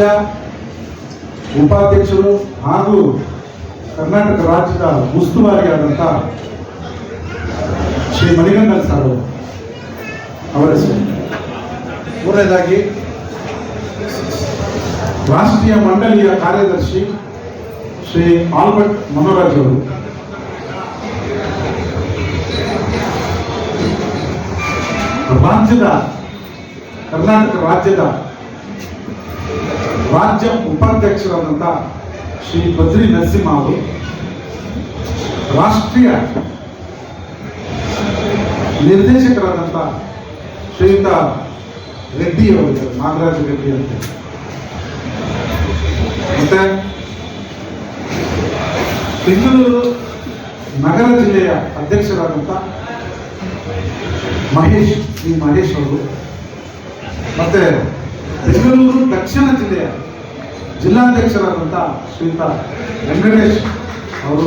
ರಾಜ್ಯ ಉಪಾಧ್ಯಕ್ಷರು ಹಾಗೂ ಕರ್ನಾಟಕ ರಾಜ್ಯದ ಉಸ್ತುವಾರಿಯಾದಂಥ ಶ್ರೀ ಮಣಿಗಂಧನ್ ಸರ್ ಅವರು. ಮೂರನೇದಾಗಿ, ರಾಷ್ಟ್ರೀಯ ಮಂಡಳಿಯ ಕಾರ್ಯದರ್ಶಿ ಶ್ರೀ ಆಲ್ಬರ್ಟ್ ಮನೋರಾಜ್ ಅವರು. ರಾಜ್ಯದ, ಕರ್ನಾಟಕ ರಾಜ್ಯದ ರಾಜ್ಯ ಉಪಾಧ್ಯಕ್ಷರಾದಂಥ ಶ್ರೀ ಬದ್ರಿ ನರಸಿಂಹ ಅವರು ರಾಷ್ಟ್ರೀಯ ನಿರ್ದೇಶಕರಾದಂಥ ಶ್ರೀಯುತ ರೆಡ್ಡಿ ಅವರು ನಾಗರಾಜ ರೆಡ್ಡಿ ಅಂತ. ಮತ್ತೆ ಬೆಂಗಳೂರು ನಗರ ಜಿಲ್ಲೆಯ ಅಧ್ಯಕ್ಷರಾದಂಥ ಮಹೇಶ್ ಶ್ರೀ ಮಹೇಶ್ ಅವರು. ಮತ್ತೆ ಬೆಂಗಳೂರು ದಕ್ಷಿಣ ಜಿಲ್ಲೆಯ ಜಿಲ್ಲಾಧ್ಯಕ್ಷರಾದಂಥ ಶ್ರೀಯುತ ವೆಂಕಟೇಶ್ ಅವರು.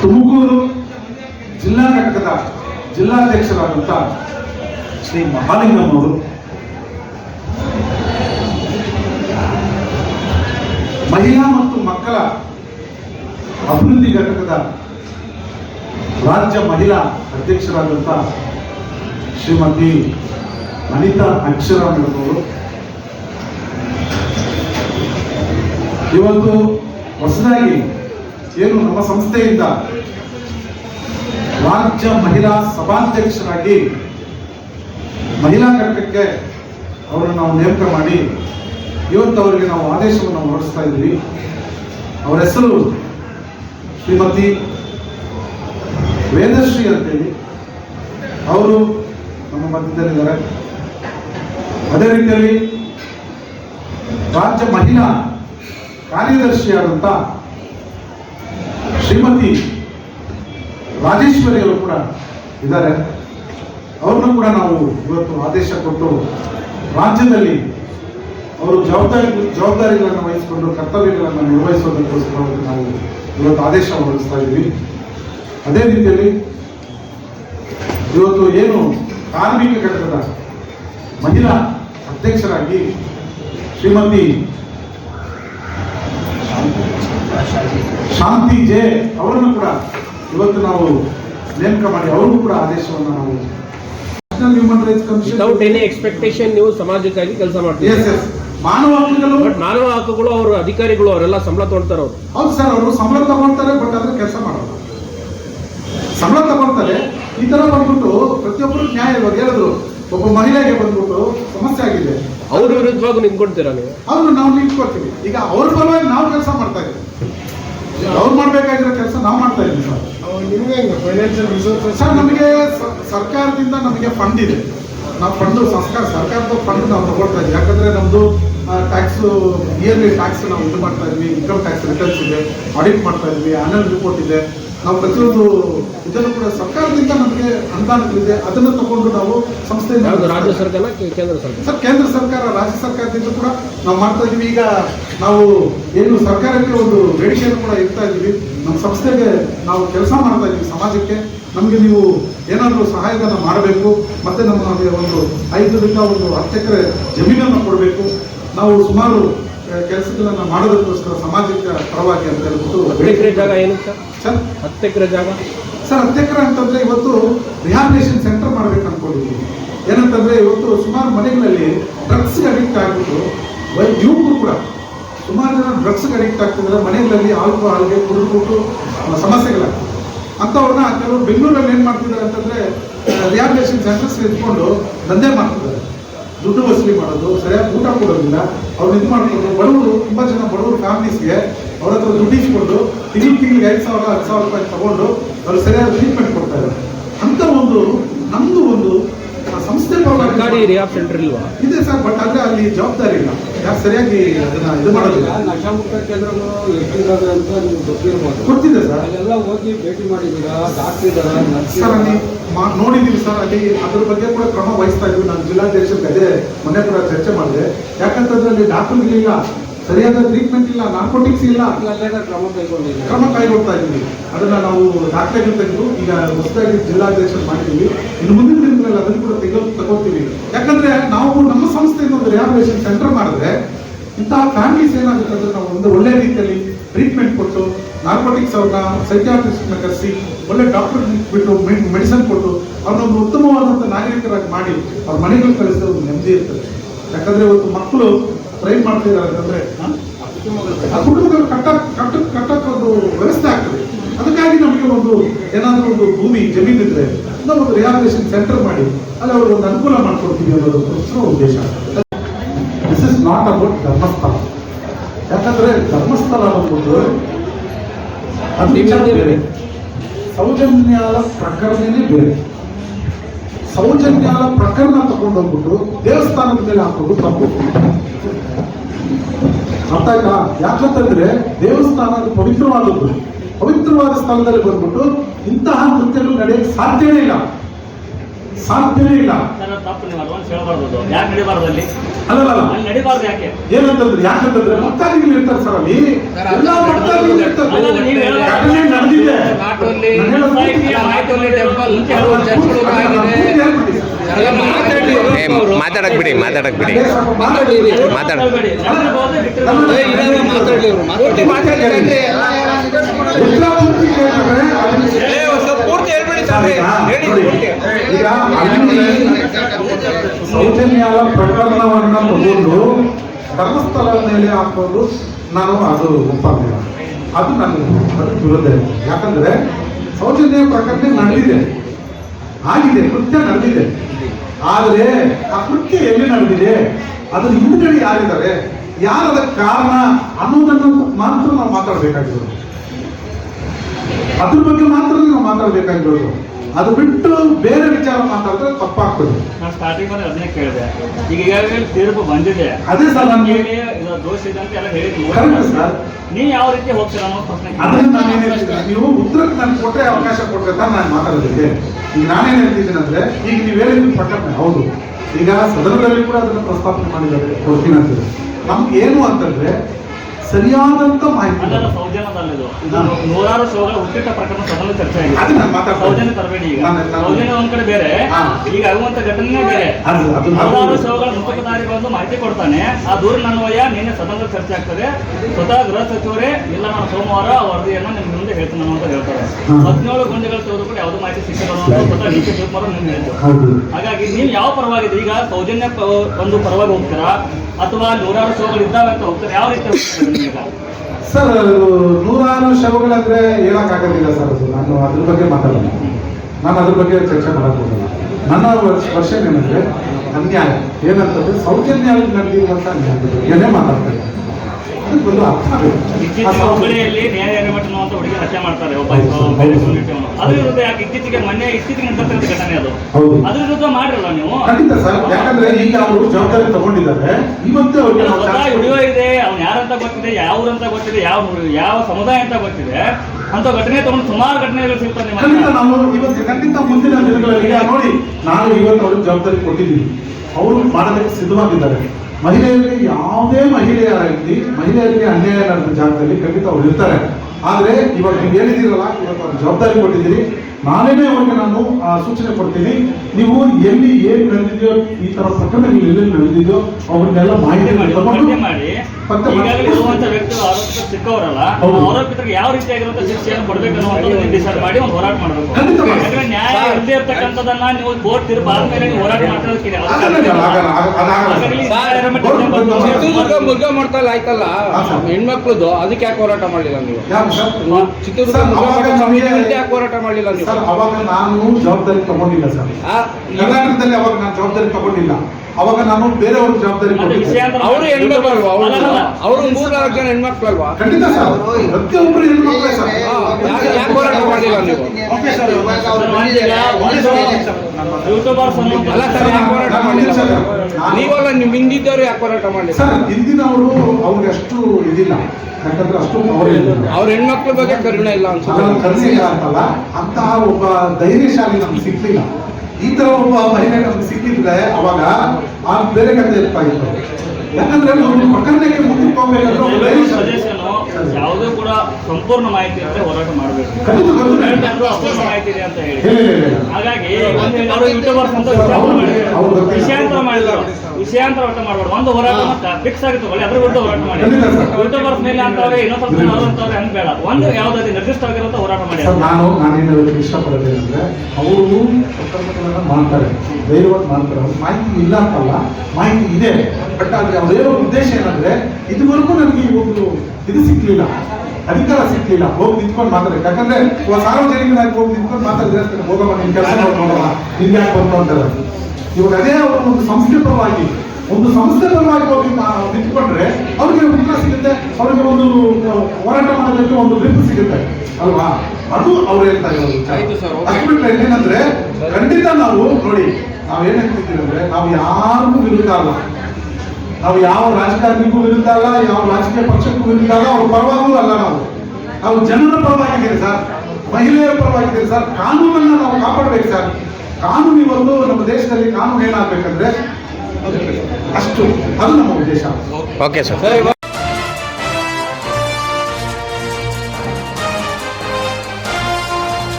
ತುಮಕೂರು ಜಿಲ್ಲಾ ಘಟಕದ ಜಿಲ್ಲಾಧ್ಯಕ್ಷರಾದಂಥ ಶ್ರೀ ಮಹಾಲಿಂಗಂ ಮಹಿಳಾ ಮತ್ತು ಮಕ್ಕಳ ಅಭಿವೃದ್ಧಿ ಘಟಕದ ರಾಜ್ಯ ಮಹಿಳಾ ಅಧ್ಯಕ್ಷರಾದಂಥ ಶ್ರೀಮತಿ ಅನಿತಾ ಅಕ್ಷರ ಇವತ್ತು ಹೊಸದಾಗಿ ಏನು ನಮ್ಮ ಸಂಸ್ಥೆಯಿಂದ ರಾಜ್ಯ ಮಹಿಳಾ ಸಭಾಧ್ಯಕ್ಷರಾಗಿ ಮಹಿಳಾ ಘಟಕಕ್ಕೆ ಅವರನ್ನು ನಾವು ನೇಮಕ ಮಾಡಿ ಇವತ್ತು ಅವರಿಗೆ ನಾವು ಆದೇಶವನ್ನು ಹೊರಡಿಸ್ತಾ ಇದ್ದೀವಿ. ಅವರ ಹೆಸರು ಶ್ರೀಮತಿ ವೇದಶ್ರೀ ಅಂತೇಳಿ ಅವರು ನಮ್ಮ ಮಧ್ಯದಲ್ಲಿದ್ದಾರೆ. ಅದೇ ರೀತಿಯಲ್ಲಿ ರಾಜ್ಯ ಮಹಿಳಾ ಕಾರ್ಯದರ್ಶಿಯಾದಂಥ ಶ್ರೀಮತಿ ರಾಜೇಶ್ವರಿ ಅವರು ಕೂಡ ಇದ್ದಾರೆ. ಅವ್ರನ್ನು ಕೂಡ ನಾವು ಇವತ್ತು ಆದೇಶ ಕೊಟ್ಟು ರಾಜ್ಯದಲ್ಲಿ ಅವರು ಜವಾಬ್ದಾರಿ ಜವಾಬ್ದಾರಿಗಳನ್ನು ವಹಿಸಿಕೊಂಡು ಕರ್ತವ್ಯಗಳನ್ನು ನಿರ್ವಹಿಸೋದಕ್ಕೋಸ್ಕರ ನಾವು ಇವತ್ತು ಆದೇಶ ಹೊರಡಿಸ್ತಾ ಇದ್ದೀವಿ. ಅದೇ ರೀತಿಯಲ್ಲಿ ಇವತ್ತು ಏನು ಕಾರ್ಮಿಕ ಘಟಕದ ಮಹಿಳಾ ಅಧ್ಯಕ್ಷರಾಗಿ ಶ್ರೀಮತಿ ಶಾಂತಿ ಜೆ ಅವರನ್ನು ಕೂಡ ಇವತ್ತು ನಾವು ನೇಮಕ ಮಾಡಿ ಅವರು ಕೂಡ ಆದೇಶವನ್ನು ನಾವು national human rights commission without any expectation ನೀವು ಸಮಾಜಕ್ಕಾಗಿ ಕೆಲಸ ಮಾಡ್ತೀರಿ. ಎಸ್ ಎಸ್ ಮಾನವ ಹಕ್ಕುಗಳು ಬಟ್ ಮಾನವ ಹಕ್ಕುಗಳು ಅವರು ಅಧಿಕಾರಿಗಳು ಅವರೆಲ್ಲ ಸಂಬಳ ತಗೊಳ್ತಾರೆ ಅವರು. ಹೌದು ಸರ್ ಅವರು ಸಂಬಳ ತಗೊಳ್ತಾರೆ ಬಟ್ ಅದ್ರ ಕೆಲಸ ಮಾಡಲ್ಲ ಸಂಬಳ ತಗೊಳ್ತಾರೆ ಈ ತರ ಬಂದ್ಬಿಟ್ಟು ಪ್ರತಿಯೊಬ್ಬರು ನ್ಯಾಯ ಇವಾಗ ಹೇಳಿದ್ರು ಒಬ್ಬ ಮಹಿಳೆಗೆ ಬಂದ್ಬಿಟ್ಟು ಸಮಸ್ಯೆ ಆಗಿದೆ. ಅವ್ರ ವಿರುದ್ಧವಾಗಿ ನಿಂತ್ಕೊಳ್ತೀರಾ ನೀವು? ಅವ್ರು ನಾವು ನಿಂತ್ಕೊಳ್ತೀವಿ. ಈಗ ಅವ್ರ ಪರವಾಗಿ ನಾವು ಕೆಲಸ ಮಾಡ್ತಾ ಇದ್ದೀವಿ. ಅವ್ರು ಮಾಡ್ಬೇಕಾಗಿರೋ ಕೆಲಸ ನಾವು ಮಾಡ್ತಾ ಇದ್ದೀವಿ ಸರ್. ನಿಮ್ಗೆ ಫೈನಾನ್ಷಿಯಲ್ ಸರ್ ನಮಗೆ ಸರ್ಕಾರದಿಂದ ನಮಗೆ ಫಂಡ್ ಇದೆ. ನಾವು ಫಂಡ್ ಸರ್ಕಾರ ಸರ್ಕಾರದ ಫಂಡ್ ನಾವು ತಗೊಳ್ತಾ ಇದ್ದೀವಿ. ಯಾಕಂದ್ರೆ ನಮ್ದು ಟ್ಯಾಕ್ಸ್ ಇಯರ್ಲಿ ಟ್ಯಾಕ್ಸ್ ನಾವು ಇದು ಮಾಡ್ತಾ ಇದ್ವಿ ಇನ್ಕಮ್ ಟ್ಯಾಕ್ಸ್ ರಿಟರ್ನ್ಸ್ ಇದೆ ಆಡಿಟ್ ಮಾಡ್ತಾ ಇದ್ವಿ ಆನ್ಯಲ್ ರಿಪೋರ್ಟ್ ಇದೆ. ನಾವು ಪ್ರತಿಯೊಂದು ಇದನ್ನು ಕೂಡ ಸರ್ಕಾರದಿಂದ ನಮಗೆ ಅನುದಾನಗಳಿದೆ. ಅದನ್ನು ತಗೊಂಡು ನಾವು ಸಂಸ್ಥೆಯಿಂದ ರಾಜ್ಯ ಸರ್ಕಾರ ಕೇಂದ್ರ ಸರ್ಕಾರ? ಸರ್ ಕೇಂದ್ರ ಸರ್ಕಾರ ರಾಜ್ಯ ಸರ್ಕಾರದಿಂದ ಕೂಡ ನಾವು ಮಾಡ್ತಾ ಇದ್ದೀವಿ ಈಗ ನಾವು ಏನು ಸರ್ಕಾರಕ್ಕೆ ಒಂದು ಬೇಡಿಕೆಯನ್ನು ಕೂಡ ಇಡ್ತಾ ಇದ್ದೀವಿ ನಮ್ಮ ಸಂಸ್ಥೆಗೆ ನಾವು ಕೆಲಸ ಮಾಡ್ತಾ ಇದ್ದೀವಿ ಸಮಾಜಕ್ಕೆ. ನಮಗೆ ನೀವು ಏನಾದರೂ ಸಹಾಯಧನ ಮಾಡಬೇಕು. ಮತ್ತೆ ನಮ್ಮ ನಮಗೆ ಒಂದು ಐದರಿಂದ ಒಂದು ಹತ್ತು ಎಕರೆ ಜಮೀನನ್ನು ಕೊಡಬೇಕು. ನಾವು ಸುಮಾರು ಕೆಲಸಗಳನ್ನು ಮಾಡೋದಕ್ಕೋಸ್ಕರ ಸಮಾಜಕ್ಕೆ ಪರವಾಗಿ ಅಂತ ಹೇಳ್ಬಿಟ್ಟು ಹತ್ತು ಎಕರೆ ಜಾಗ ಏನು ಸರ್? ಸರ್? ಹತ್ತು ಎಕರೆ ಜಾಗ? ಸರ್ ಅಧ್ಯಕ್ಷರ ಅಂತಂದ್ರೆ ಇವತ್ತು ರಿಹಾಬಿಲೇಷನ್ ಸೆಂಟರ್ ಮಾಡ್ಬೇಕು ಅನ್ಕೊಂಡಿದ್ವಿ ಏನಂತಂದ್ರೆ ಇವತ್ತು ಸುಮಾರು ಮನೆಗಳಲ್ಲಿ ಡ್ರಗ್ಸ್ ಅಡಿಕ್ಟ್ ಆಗ್ಬಿಟ್ಟು ಯುವಕರು ಕೂಡ ಸುಮಾರು ಜನ ಡ್ರಗ್ಸ್ ಅಡಿಕ್ಟ್ ಆಗ್ತಿದ್ರೆ ಮನೆಗಳಲ್ಲಿ ಆಲ್ಕೋಹಾಲ್ಗೆ ಕುಡಿದ್ಬಿಟ್ಟು ಸಮಸ್ಯೆಗಳಾಗ್ತದೆ. ಅಂಥವ್ರನ್ನ ಕೆಲವರು ಬೆಂಗಳೂರಲ್ಲಿ ಏನು ಮಾಡ್ತಿದ್ದಾರೆ ಅಂತಂದ್ರೆ ರಿಹಾಬಿಲೇಷನ್ ಸೆಂಟರ್ಸ್ ಇಟ್ಕೊಂಡು ದಂಧೆ ಮಾಡ್ತಿದ್ದಾರೆ. ದುಡ್ಡು ವಸೂಲಿ ಮಾಡೋದು ಸರಿಯಾಗಿ ಊಟ ಕೊಡೋದಿಲ್ಲ ಅವ್ರು ಇದು ಮಾಡ್ಕೊಂಡು ಬಡವರು, ತುಂಬ ಜನ ಬಡವರು ಫ್ಯಾಮಿಲೀಸ್ಗೆ ಅವ್ರ ಹತ್ರ ದುಡ್ಡು ಇಸ್ಕೊಂಡು ತಿಂಗಳು ತಿಂಗಳಿಗೆ ಐದು ಸಾವಿರ, ಹತ್ತು ಸಾವಿರ ರೂಪಾಯಿ ತಗೊಂಡು ಅವ್ರು ಸರಿಯಾದ ಟ್ರೀಟ್ಮೆಂಟ್ ಕೊಡ್ತಾರೆ ಅಂತ ಒಂದು ನಮ್ಮದು ಒಂದು ಸಂಸ್ಥೆ ಸರ್ಕಾರಿ ಪರವಾಗಿ ರಿಹಾಬ್ ಸೆಂಟರ್ ಇಲ್ವಾ? ಇದೆ ಸರ್ ಬಟ್ ಅಂದ್ರೆ ಅಲ್ಲಿ ಜವಾಬ್ದಾರಿ ಇಲ್ಲ. ಯಾರು ಸರಿಯಾಗಿ ಅದನ್ನ ಇದು ಮಾಡೋದಿಲ್ಲ. ನಶಾಮುಕ್ತ ಕೇಂದ್ರಗಳು ಎಷ್ಟಿದಾವೆ ಅಂತ ನೀವು ಗೊತ್ತಿರ್ಬೋದು. ಗೊತ್ತಿದೆ ಸರ್. ಅಲ್ಲೆಲ್ಲ ಹೋಗಿ ಭೇಟಿ ಮಾಡಿದ್ದೀರಾ ಡಾಕ್ಟರ್ ಇದಾರ ನರ್ಸ್ ಸರ್ ಅಲ್ಲಿ ಮಾ- ನೋಡಿದೀವಿ ಸರ್ ಅಲ್ಲಿ ಅದ್ರ ಬಗ್ಗೆ ಕೂಡ ಕ್ರಮ ವಹಿಸ್ತಾ ಇದ್ವಿ ನಾನು ಜಿಲ್ಲಾಧ್ಯಕ್ಷರಿಗೆ ಅದೇ ಮೊನ್ನೆ ಕೂಡ ಚರ್ಚೆ ಮಾಡಿದೆ. ಯಾಕಂತಂದ್ರೆ ಅಲ್ಲಿ ಡಾಕ್ಟರ್ಗಳಿಲ್ಲ ಸರಿಯಾದ ಟ್ರೀಟ್ಮೆಂಟ್ ಇಲ್ಲ ನಾರ್ಕೋಟಿಕ್ಸ್ ಇಲ್ಲ. ಕ್ರಮ ಕೈಗೊಂಡಿದ್ದೀವಿ ಕ್ರಮ ಕೈಗೊಳ್ತಾ ಇದ್ದೀವಿ. ಅದನ್ನ ನಾವು ದಾಖಲೆಗಳು ತೆಗೆದು ಈಗ ಹೊಸದಾಗಿ ಜಿಲ್ಲಾಧ್ಯಕ್ಷರು ಮಾಡಿದ್ದೀವಿ. ಇನ್ನು ಮುಂದಿನ ದಿನಗಳಲ್ಲಿ ಅದನ್ನು ಕೂಡ ತೆಗೆದು ತಗೋತೀವಿ. ಯಾಕಂದ್ರೆ ನಾವು ನಮ್ಮ ಸಂಸ್ಥೆಯಿಂದ ಒಂದು ರಿಹಾಬಿಲೇಷನ್ ಸೆಂಟರ್ ಮಾಡಿದ್ರೆ ಇಂತಹ ಫ್ಯಾಮಿಲೀಸ್ ಏನಾಗುತ್ತೆ ಅಂದ್ರೆ ನಾವು ಒಂದು ಒಳ್ಳೆ ರೀತಿಯಲ್ಲಿ ಟ್ರೀಟ್ಮೆಂಟ್ ಕೊಟ್ಟು ನಾರ್ಕೋಟಿಕ್ಸ್ ಅವ್ರನ್ನ ಸೈಕಾಟ್ರಿಸ್ಟ್ನ ಕರೆಸಿ ಒಳ್ಳೆ ಡಾಕ್ಟರ್ ಬಿಟ್ಟು ಮೆಡಿಸನ್ ಕೊಟ್ಟು ಅವ್ರನ್ನೊಂದು ಉತ್ತಮವಾದಂಥ ನಾಗರಿಕರಾಗಿ ಮಾಡಿ ಅವ್ರ ಮನೆಗಳು ಕಳಿಸಿದ್ರೆ ಒಂದು ನೆಮ್ಮದಿ ಇರ್ತದೆ. ಯಾಕಂದ್ರೆ ಇವತ್ತು ಮಕ್ಕಳು ಟ್ರೈನ್ ಮಾಡ್ತಿದ್ದಾರೆ ಅಂತಂದ್ರೆ ಆ? ಕುಟುಂಬಗಳು ಕಟ್ಟ ಕಟ್ಟ ಕಟ್ಟಕ್ಕೆ ಒಂದು ವ್ಯವಸ್ಥೆ ಆಗ್ತದೆ. ಅದಕ್ಕಾಗಿ ನಮಗೆ ಒಂದು ಏನಾದರೂ ಒಂದು ಭೂಮಿ ಜಮೀನಿದ್ರೆ ನಾವು ಒಂದು ರಿಹಾಬಿಲೇಷನ್ ಸೆಂಟರ್ ಮಾಡಿ ಅಲ್ಲಿ ಅವರು ಒಂದು ಅನುಕೂಲ ಮಾಡ್ಕೊಡ್ತೀವಿ ಅನ್ನೋದಕ್ಕೋಸ್ಕರ ಉದ್ದೇಶ. This is not about Dharmasthala. ಯಾಕಂದ್ರೆ ಧರ್ಮಸ್ಥಳ ಅನ್ನೋದು ಅದು ಸೌಜನ್ಯಾಲ ಪ್ರಕರಣನೇ ಬೇರೆ. ಸೌಜನ್ಯಾಲ ಪ್ರಕರಣ ತಗೊಂಡೋಗ್ಬಿಟ್ಟು ದೇವಸ್ಥಾನದ ಮೇಲೆ ಹಾಕೋದು ತಪ್ಪು ಅರ್ಥ ಆಯ್ತಾ? ಯಾಕಂತಂದ್ರೆ ದೇವಸ್ಥಾನ ಅದು ಪವಿತ್ರವಾದದ್ದು. ಪವಿತ್ರವಾದ ಸ್ಥಳದಲ್ಲಿ ಬಂದ್ಬಿಟ್ಟು ಇಂತಹ ಕೃತ್ಯಗಳು ನಡೆಯಕ್ಕೆ ಸಾಧ್ಯವೇ ಇಲ್ಲ. ಸಾಧ್ಯವೇ ಇಲ್ಲ. ಏನಂತಂದ್ರೆ ಯಾಕಂತಂದ್ರೆ ಭಕ್ತಾದಿಗಳು ಇರ್ತಾರೆ ಸರ್ ಅಲ್ಲಿ. ಎಲ್ಲ ಭಕ್ತಾದಿಗಳು ಇರ್ತಾರೆ. ನಡೆದಿದೆ ಏ, ಮಾತಾಡಕ್ ಬಿಡಿ ಮಾತಾಡಕ್ ಬಿಡಿ ಮಾತಾಡಿ. ಈಗ ಸೌಜನ್ಯಾಲ ಪ್ರಕರಣವನ್ನ ತಗೊಂಡು ಧರ್ಮಸ್ಥಳ ಮೇಲೆ ಹಾಕೋದು ನಾನು ಅದು ಒಪ್ಪಂಗಿಲ್ಲ ಅದು ನನ್ನ ಅದಕ್ಕೆ ವಿರೋಧ ಯಾಕಂದ್ರೆ ಸೌಜನ್ಯ ಪ್ರಕರಣ ನಡೆದಿದೆ ಆಗಿದೆ ಕೃತ್ಯ ನಡೆದಿದೆ ಆದರೆ ಆ ಕೃತ್ಯ ಎಲ್ಲಿ ನಡೆದಿದೆ? ಅದ್ರ ಹಿಂದುಗಡೆ ಯಾರಿದ್ದಾರೆ? ಯಾರದ ಕಾರಣ ಅನ್ನೋದನ್ನು ಮಾತ್ರ ನಾವು ಮಾತಾಡಬೇಕಾಗಿರೋದು. ಅದ್ರ ಬಗ್ಗೆ ಮಾತ್ರ ನಾವು ಮಾತಾಡಬೇಕಾಗಿರೋದು. ಅದು ಬಿಟ್ಟು ಬೇರೆ ವಿಚಾರ ಮಾತಾಡಿದ್ರೆ ತಪ್ಪಾಗ್ತದೆ. ನಾನು ಸ್ಟಾರ್ಟಿಂಗ್ ಬಂದ್ರೆ ಅದನ್ನೇ ಕೇಳಿದೆ. ಈಗ ಈಗಾಗಲೇ ತೀರ್ಪು ಬಂದಿದೆ. ಅದೇ ಸರ್ ನಮ್ಗೆ ದೋಷ ಇದೆ ಅಂತ ಎಲ್ಲ ಹೇಳಿದ್ವಿ. Correct sir. ನೀವು ಯಾವ ರೀತಿ ಹೋಗ್ತೀರ ಅನ್ನೋ ಪ್ರಶ್ನೆ ಅದನ್ನ ನಾನು ಏನ್ ಹೇಳ್ತೀನಿ ನೀವು ಉತ್ತರಕ್ಕೆ ನಾನು ಕೊಟ್ಟರೆ ಅವಕಾಶ ಕೊಟ್ಟರೆ ತಾನು ನಾನು ಮಾತಾಡೋದಕ್ಕೆ. ಈಗ ನಾನೇನು ಹೇಳ್ತಿದ್ದೀನಿ ಅಂದ್ರೆ ಈಗ ನೀವು ಹೇಳಿದ್ರು ಪ್ರಕರಣ ಹೌದು. ಈಗ ಸದನದಲ್ಲಿ ಕೂಡ ಅದನ್ನ ಪ್ರಸ್ತಾಪನೆ ಮಾಡಿದ್ದಾರೆ ಕೊಡ್ತೀನಿ ಅಂತ ನಮ್ಗೆ ಏನು ಅಂತಂದ್ರೆ ಸರಿಯಾದಂತ ಮಾಹಿತಿ ನೂರಾರು ಶೋಗಳ ಉಚಿತ ಪ್ರಕರಣ ಸದನ ಚರ್ಚೆ ಆಗಿದೆ. ಸೌಜನ್ಯ ತರಬೇಡಿ ಈಗ. ಸೌಜನ್ಯ ಒಂದ್ ಕಡೆ ಬೇರೆ. ಈಗ ಆಗುವಂತ ಘಟನೆ ಬೇರೆ. ನೂರಾರು ಶವಗಳ ಮೃತಕದಾರಿ ಬಂದು ಮಾಹಿತಿ ಕೊಡ್ತಾನೆ. ಆ ದೂರಿನ ಅನ್ವಯ ನಿನ್ನೆ ಸದನದಲ್ಲಿ ಚರ್ಚೆ ಆಗ್ತದೆ. ಸ್ವತಃ ಗೃಹ ಸಚಿವರೇ ಇಲ್ಲ ನಾನು ಸೋಮವಾರ ವರದಿಯನ್ನ ನಿಮ್ ಮುಂದೆ ಹೇಳ್ತೀನಿ ಅಂತ ಹೇಳ್ತಾರೆ. ಹದಿನೇಳು ಗುಂಡೆಗಳು ತೆಗೆದು ಕೂಡ ಯಾವ್ದು ಮಾಹಿತಿ ಸಿಕ್ಕಿಲ್ಲ ಸ್ವತಃ ಡಿ ಕೆ ಶಿವಕುಮಾರ್ ನಿಮ್ಗೆ ಹೇಳಿದ್ರು ಹಾಗಾಗಿ ನೀವು ಯಾವ ಪರವಾಗಿದೆ ಈಗ ಸೌಜನ್ಯ ಒಂದು ಪರವಾಗಿ ಹೋಗ್ತೀರಾ? ಅಥವಾ ನೂರಾರು ಶವಗಳು ಇದ್ದಾವೆ ಅಂತ ಹೋಗ್ತೀರಾ. ಯಾವ ರೀತಿ ಸರ್ ನೂರಾರು ಶವಗಳಂದ್ರೆ ಹೇಳಕ್ಕಾಗೋದಿಲ್ಲ ಸರ್ ನಾನು ಅದ್ರ ಬಗ್ಗೆ ಮಾತಾಡಲ್ಲ. ನಾನು ಅದ್ರ ಬಗ್ಗೆ ಚರ್ಚೆ ಮಾಡೋಕ್ಕೋಗಲ್ಲ ನನ್ನ ವರ್ಷ ವರ್ಷ ಏನಂದ್ರೆ, ಅನ್ಯಾಯ. ಏನಂತಂದ್ರೆ, ಸೌಜನ್ಯ ನಡೆದಿರುವಂತ ಅನ್ಯಾಯ. ಏನೇ ಮಾತಾಡ್ತಾರೆ. ಅರ್ಥ ಬೇಕು. ನ್ಯಾಯ ಅಂತ ಹುಡುಗಿ ಹತ್ಯೆ ಮಾಡ್ತಾರೆ ಒಬ್ಬ. ಅದ್ರ ವಿರುದ್ಧ ಯಾಕೆ? ಇತ್ತೀಚೆಗೆ ಮೊನ್ನೆ ಇತ್ತೀಚೆಗೆ ನಡೆದಂತ ಘಟನೆ ಅದು. ಹೌದು. ಅದ್ರ ವಿರುದ್ಧ ಮಾಡಿರಲ್ಲ ನೀವು? ಖಂಡಿತ ಸರ್. ಯಾಕಂದ್ರೆ ಈಗ ಅವರು ಜವಾಬ್ದಾರಿ ತಗೊಂಡಿದ್ದಾರೆ. ಇವತ್ತೇ ಅವ್ರಿಗೆ ಇದೆ ಅವ್ನು ಯಾರಂತ ಗೊತ್ತಿದೆ ಯಾವ ಊರಂತ ಗೊತ್ತಿದೆ ಯಾವ ಯಾವ ಸಮುದಾಯ ಅಂತ ಗೊತ್ತಿದೆ. ಅಂತ ಘಟನೆ ತಗೊಂಡು ಸುಮಾರು ಘಟನೆಗಳು ಸಿಗ್ತದೆ ಖಂಡಿತ ಹತ್ರ. ನಾವು ಇವತ್ತು ಖಂಡಿತ ಮುಂದಿನ ದಿನಗಳಲ್ಲಿ ನೋಡಿ ನಾನು ಇವತ್ತು ಅವ್ರಿಗೆ ಜವಾಬ್ದಾರಿ ಕೊಟ್ಟಿದ್ದೀನಿ. ಅವರು ಮಾಡೋದಕ್ಕೆ ಸಿದ್ಧವಾಗಿದ್ದಾರೆ. ಮಹಿಳೆಯರಿಗೆ ಯಾವುದೇ ಮಹಿಳೆಯರಾಗಲಿ ಮಹಿಳೆಯರಿಗೆ ಅನ್ಯಾಯ ನಡೆದ ಜಾಗದಲ್ಲಿ ಖಂಡಿತ ಅವ್ರು ಇರ್ತಾರೆ. ಆದರೆ ಇವಾಗ ನೀವು ಹೇಳಿದಿರಲ್ಲ ಇವತ್ತು ಅವ್ರ ಜವಾಬ್ದಾರಿ ಕೊಟ್ಟಿದ್ದೀರಿ. ನಾಳೆನೇ ಅವರಿಗೆ ನಾನು ಆ, ಸೂಚನೆ ಕೊಡ್ತೀನಿ. ನೀವು ಎಲ್ಲಿ ಏನ್ ನಡೆದಿದೆಯೋ ಈ ತರ ಪ್ರಕರಣಗಳು ಎಲ್ಲೆಲ್ಲಿ ನಡೆದಿದೆಯೋ ಅವ್ರನ್ನೆಲ್ಲ ಮಾಹಿತಿ ಆರೋಪಿತರಿಗೆ ಯಾವ ರೀತಿಯಾಗಿರುವಂತ ಶಿಕ್ಷೆಯನ್ನು ಕೊಡಬೇಕು ಡಿಸೈಡ್ ಮಾಡಿ ಒಂದು ಹೋರಾಟ ಮಾಡಬೇಕು. ಯಾಕಂದ್ರೆ ನ್ಯಾಯ ಇಲ್ಲದೆ ಇರ್ತಕ್ಕಂಥದ್ದನ್ನ ನೀವು ಕೋರ್ಟ್ ತೀರ್ಪು ಆದ್ಮೇಲೆ ನೀವು ಹೋರಾಟ ಮಾಡ್ತಾ ಮುರುಘಾ ಮಠದಲ್ಲಿ ಆಯ್ತಲ್ಲ. ಹೆಣ್ಮಕ್ಳದು ಅದಕ್ಕೆ ಯಾಕೆ ಹೋರಾಟ ಮಾಡಲಿಲ್ಲ ನೀವು? ಚಿತ್ರದುರ್ಗ ಯಾಕೆ ಹೋರಾಟ ಮಾಡಲಿಲ್ಲ ನೀವು? ಸರ್ ಅವಾಗ ನಾನು ಜವಾಬ್ದಾರಿ ತಗೊಂಡಿಲ್ಲ ಸರ್. ಕರ್ನಾಟಕದಲ್ಲಿ ಅವಾಗ ನಾನು ಜವಾಬ್ದಾರಿ ತಗೊಂಡಿಲ್ಲ. ಅವಾಗ ನಾನು ಬೇರೆಯವ್ರ ಜವಾಬ್ದಾರಿ ಅವರು ಹೆಣ್ಮಕ್ಳು ಅಲ್ವಾ ಅವರು. ಅವರು ಮೂರ್ನಾಲ್ಕು ಜನ ಹೆಣ್ಮಕ್ಳು ಅಲ್ವಾ ಖಂಡಿತ ಸರ್. ಪ್ರತಿಯೊಬ್ಬರು ಹೆಣ್ಮಕ್ಳೇ ಸರ್. ಯಾಕೆ ಹೋರಾಟ ಮಾಡಲಿಲ್ಲ ನೀವು? ನೀವಲ್ಲ ನೀವು ಹಿಂದಿದ್ದವ್ರು ಯಾಕೆ ಹೋರಾಟ ಮಾಡಲಿಲ್ಲ? ಸರ್ ಹಿಂದಿನವರು ಅವ್ರಿಗೆ ಅಷ್ಟು ಇದಿಲ್ಲ. ಯಾಕಂದ್ರೆ ಅಷ್ಟು ಪವರ್ ಇಲ್ಲ ಅವ್ರ ಹೆಣ್ಮಕ್ಳ ಬಗ್ಗೆ ಕರುಣೆ ಇಲ್ಲ ಕರುಣೆ ಇಲ್ಲ ಅಂತಲ್ಲ ಅಂತಹ ಒಬ್ಬ ಧೈರ್ಯಶಾಲಿ ನಮ್ಗೆ ಸಿಕ್ಲಿಲ್ಲ ಈ ತರ ಒಬ್ಬ ಮಹಿಳೆ ನಮ್ಗೆ ಸಿಕ್ಕಿದ್ರೆ ಅವಾಗ ಆ ಬೇರೆ ಕಥೆ ಇರ್ತಾ ಇತ್ತು. ಯಾಕಂದ್ರೆ ಒಂದು ಪ್ರಕರಣಕ್ಕೆ ಸಂಪೂರ್ಣ ಮಾಹಿತಿ ಇದ್ರೆ ಹೋರಾಟ ಮಾಡಬೇಕು. ಮಾಹಿತಿ ಇದೆ ಅಂತ ಹೇಳಿ. ಹಾಗಾಗಿ ಒಂದು ಯೂಟ್ಯೂಬರ್ಸ್ ಅಂತ ವಿಷಯಾಂತರ ಮಾಡಿದ್ರು. ವಿಷಯಾಂತರ ಹೋರಾಟ ಮಾಡಬಾರ್ದು. ಒಂದು ಹೋರಾಟ ಫಿಕ್ಸ್ ಆಗಿ ತಗೊಳ್ಳಿ. ಅದ್ರ ವಿರುದ್ಧ ಹೋರಾಟ ಮಾಡಿ. ಯೂಟ್ಯೂಬರ್ಸ್ ಮೇಲೆ ಅಂತವ್ರೆ ಇನ್ನೊಂದ್ ಸ್ವಲ್ಪ ಅಂತವ್ರೆ ಹಂಗ್ ಬೇಡ. ಒಂದು ಯಾವ್ದಾದ್ರು ನಿರ್ದಿಷ್ಟವಾಗಿರುವಂತ ಹೋರಾಟ ಮಾಡಿ. ನಾನು ನಾನೇನು ಇಷ್ಟಪಡ್ತೇನೆ ಅವರು ಮಾಡ್ತಾರೆ. ಧೈರ್ಯವಾಗಿ ಮಾಡ್ತಾರೆ. ಮಾಹಿತಿ ಇಲ್ಲ ಅಂತಲ್ಲ ಮಾಹಿತಿ ಇದೆ. ಬಟ್ ಆದ್ರೆ ಅವ್ರೇನೋ ಉದ್ದೇಶ ಏನಂದ್ರೆ ಇದುವರೆಗೂ ನನಗೆ ಒಂದು ಇದು ಸಿಕ್ಲಿಲ್ಲ ಅಧಿಕಾರ ಸಿಕ್ಲಿಲ್ಲ ಹೋಗಿ ನಿಂತ್ಕೊಂಡು ಮಾತಾಡ್ಬೇಕು ಯಾಕಂದ್ರೆ ಇವಾಗ ಸಾರ್ವಜನಿಕನಾಗಿ ಹೋಗಿ ನಿಂತ್ಕೊಂಡು ಮಾತಾಡಿದ್ರೆ ಹೋಗಮ್ಮ ನಿನ್ ಕೆಲಸ ನೋಡೋಣ ನಿನ್ ಯಾಕೆ ಬಂತು ಅಂತಾರೆ. ಇವಾಗ ಅದೇ ಅವರು ಒಂದು ಸಂಸ್ಕೃತವಾಗಿ ಪರವಾಗಿ ಒಂದು ಸಂಸ್ಥೆ ಪರವಾಗಿ ಹೋಗಿ ನಿಂತ್ಕೊಂಡ್ರೆ ಅವ್ರಿಗೆ ಉತ್ತರ ಸಿಗುತ್ತೆ ಅವ್ರಿಗೆ ಒಂದು ಹೋರಾಟ ಮಾಡೋದಕ್ಕೆ ಒಂದು ಗ್ರಿಪ್ ಸಿಗುತ್ತೆ. ಅಲ್ವಾ? ಅದು ಅವ್ರು ಹೇಳ್ತಾ ಇರೋದು. ಅಷ್ಟು ಬಿಟ್ರೆ ಏನಂದ್ರೆ ಖಂಡಿತ ನಾವು ನೋಡಿ ನಾವ್ ಏನ್ ಹೇಳ್ತಿದ್ದೀವಿ ಅಂದ್ರೆ ನಾವು ಯಾರಿಗೂ ವಿರುದ್ಧ ಅಲ್ಲ. ನಾವು ಯಾವ ರಾಜಕಾರಣಿಗೂ ವಿರುದ್ಧ ಅಲ್ಲ ಯಾವ ರಾಜಕೀಯ ಪಕ್ಷಕ್ಕೂ ವಿರುದ್ಧ ಅಲ್ಲ ಅವ್ರ ಪರವಾಗೂ ಅಲ್ಲ ನಾವು. ನಾವು ಜನರ ಪರವಾಗಿದ್ದೀರಿ ಸರ್. ಮಹಿಳೆಯರ ಪರವಾಗಿದ್ದೀರಿ ಸರ್. ಕಾನೂನನ್ನ ನಾವು ಕಾಪಾಡ್ಬೇಕು ಸರ್. ಕಾನೂನು ಇವತ್ತು ನಮ್ಮ ದೇಶದಲ್ಲಿ ಕಾನೂನು ಏನಾಗ್ಬೇಕಂದ್ರೆ ಅಷ್ಟು. ಅದು ನಮ್ಮ ಉದ್ದೇಶ. Okay sir